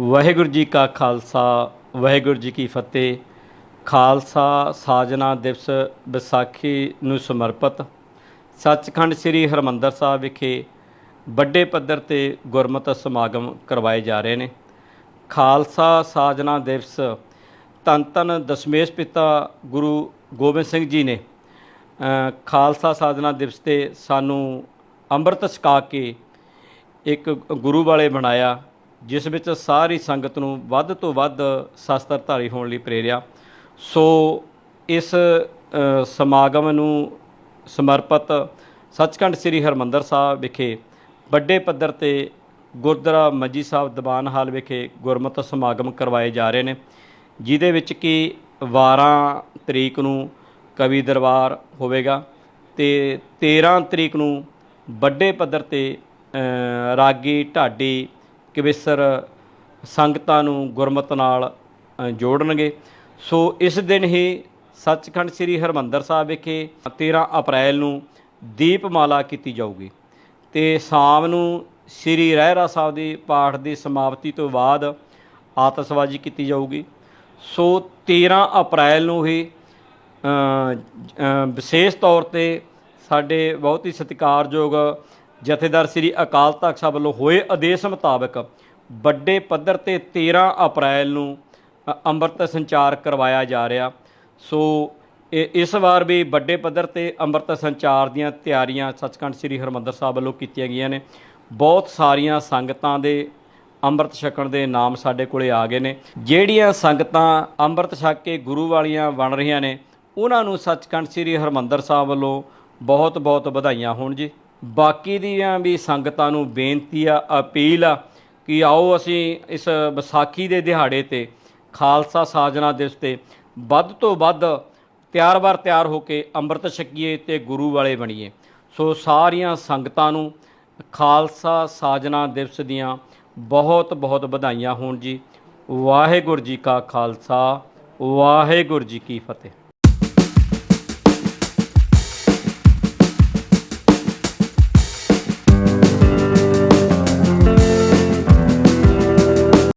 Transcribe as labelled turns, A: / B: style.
A: ਵਾਹਿਗੁਰੂ ਜੀ ਕਾ ਖਾਲਸਾ, ਵਾਹਿਗੁਰੂ ਜੀ ਕੀ ਫਤਿਹ। ਖਾਲਸਾ ਸਾਜਨਾ ਦਿਵਸ ਵਿਸਾਖੀ ਨੂੰ ਸਮਰਪਿਤ ਸੱਚਖੰਡ ਸ੍ਰੀ ਹਰਮੰਦਰ ਸਾਹਿਬ ਵਿਖੇ ਵੱਡੇ ਪੱਧਰ ਤੇ ਗੁਰਮਤਿ ਸਮਾਗਮ ਕਰਵਾਏ ਜਾ ਰਹੇ ਨੇ। ਖਾਲਸਾ ਸਾਜਨਾ ਦਿਵਸ ਧੰਨ ਧੰਨ ਦਸ਼ਮੇਸ਼ ਪਿਤਾ ਗੁਰੂ ਗੋਬਿੰਦ ਸਿੰਘ ਜੀ ਨੇ ਖਾਲਸਾ ਸਾਜਨਾ ਦਿਵਸ ਤੇ ਸਾਨੂੰ ਅੰਮ੍ਰਿਤ ਛਕਾ ਕੇ ਇੱਕ ਗੁਰੂ ਵਾਲੇ ਬਣਾਇਆ। ਜਿਸ ਵਿੱਚ ਸਾਰੀ ਸੰਗਤ ਨੂੰ ਵੱਧ ਤੋਂ ਵੱਧ ਸ਼ਸਤਰਧਾਰੀ ਹੋਣ ਲਈ ਪ੍ਰੇਰਿਆ। ਸੋ ਇਸ ਸਮਾਗਮ ਨੂੰ ਸਮਰਪਿਤ ਸੱਚਖੰਡ ਸ੍ਰੀ ਹਰਮੰਦਰ ਸਾਹਿਬ ਵਿਖੇ ਵੱਡੇ ਪੱਧਰ ਤੇ ਗੁਰਦੁਆਰਾ ਮੰਜੀ ਸਾਹਿਬ ਦੀਵਾਨ ਹਾਲ ਵਿਖੇ ਗੁਰਮਤਿ ਸਮਾਗਮ ਕਰਵਾਏ ਜਾ ਰਹੇ ਨੇ, ਜਿਹਦੇ ਵਿੱਚ ਕਿ 12 ਤਰੀਕ ਨੂੰ ਕਵੀ ਦਰਬਾਰ ਹੋਵੇਗਾ ਤੇ 13 ਤਰੀਕ ਨੂੰ ਵੱਡੇ ਪੱਧਰ ਤੇ ਰਾਗੀ ਢਾਡੀ ਕਵਿਸਰ ਸੰਗਤਾਂ ਨੂੰ ਗੁਰਮਤ ਨਾਲ ਜੋੜਨਗੇ। ਸੋ ਇਸ ਦਿਨ ਹੀ ਸੱਚਖੰਡ ਸ੍ਰੀ ਹਰਮੰਦਰ ਸਾਹਿਬ ਵਿਖੇ 13 ਅਪ੍ਰੈਲ ਨੂੰ ਦੀਪਮਾਲਾ ਕੀਤੀ ਜਾਊਗੀ। ਤੇ ਸ਼ਾਮ ਨੂੰ ਸ੍ਰੀ ਰਹਿਰਾ ਸਾਹਿਬ ਦੇ ਪਾਠ ਦੀ ਸਮਾਪਤੀ ਤੋਂ ਬਾਅਦ ਆਤਸ਼ਬਾਜ਼ੀ ਕੀਤੀ ਜਾਊਗੀ। ਸੋ 13 ਅਪ੍ਰੈਲ ਨੂੰ ਹੀ ਵਿਸ਼ੇਸ਼ ਤੌਰ ਤੇ ਸਾਡੇ ਬਹੁਤ ਹੀ ਸਤਿਕਾਰਯੋਗ ਜਥੇਦਾਰ ਸ੍ਰੀ ਅਕਾਲ ਤਖਤ ਸਾਹਿਬ ਵੱਲੋਂ ਹੋਏ ਆਦੇਸ਼ ਮੁਤਾਬਕ ਵੱਡੇ ਪੱਧਰ ਤੇ 13 ਅਪ੍ਰੈਲ ਨੂੰ ਅੰਮ੍ਰਿਤ ਸੰਚਾਰ ਕਰਵਾਇਆ ਜਾ ਰਿਹਾ। ਸੋ ਇਹ, ਇਸ ਵਾਰ ਵੀ ਵੱਡੇ ਪੱਧਰ ਤੇ ਅੰਮ੍ਰਿਤ ਸੰਚਾਰ ਦੀਆਂ ਤਿਆਰੀਆਂ ਸੱਚਖੰਡ ਸ੍ਰੀ ਹਰਮੰਦਰ ਸਾਹਿਬ ਵੱਲੋਂ ਕੀਤੀਆਂ ਗਈਆਂ ਨੇ। ਬਹੁਤ ਸਾਰੀਆਂ ਸੰਗਤਾਂ ਦੇ ਅੰਮ੍ਰਿਤ ਛਕਣ ਦੇ ਨਾਮ ਸਾਡੇ ਕੋਲੇ ਆ ਗਏ ਨੇ। ਜਿਹੜੀਆਂ ਸੰਗਤਾਂ ਅੰਮ੍ਰਿਤ ਛਕ ਕੇ ਗੁਰੂ ਵਾਲੀਆਂ ਬਣ ਰਹੀਆਂ ਨੇ, ਉਹਨਾਂ ਨੂੰ ਸੱਚਖੰਡ ਸ੍ਰੀ ਹਰਮੰਦਰ ਸਾਹਿਬ ਵੱਲੋਂ ਬਹੁਤ ਬਹੁਤ ਵਧਾਈਆਂ ਹੋਣ ਜੀ। ਬਾਕੀ ਦੀਆਂ ਵੀ ਸੰਗਤਾਂ ਨੂੰ ਬੇਨਤੀ ਆ, ਅਪੀਲ ਆ ਕਿ ਆਓ ਅਸੀਂ ਇਸ ਵਿਸਾਖੀ ਦੇ ਦਿਹਾੜੇ ਤੇ, ਖਾਲਸਾ ਸਾਜਨਾ ਦਿਵਸ ਤੇ ਵੱਧ ਤੋਂ ਵੱਧ ਤਿਆਰ ਵਾਰ ਤਿਆਰ ਹੋ ਕੇ ਅੰਮ੍ਰਿਤ ਛਕੀਏ ਤੇ ਗੁਰੂ ਵਾਲੇ ਬਣੀਏ। ਸੋ ਸਾਰੀਆਂ ਸੰਗਤਾਂ ਨੂੰ ਖਾਲਸਾ ਸਾਜਨਾ ਦਿਵਸ ਦੀਆਂ ਬਹੁਤ ਬਹੁਤ ਵਧਾਈਆਂ ਹੋਣ ਜੀ। ਵਾਹਿਗੁਰੂ ਜੀ ਕਾ ਖਾਲਸਾ, ਵਾਹਿਗੁਰੂ ਜੀ ਕੀ ਫਤਿਹ।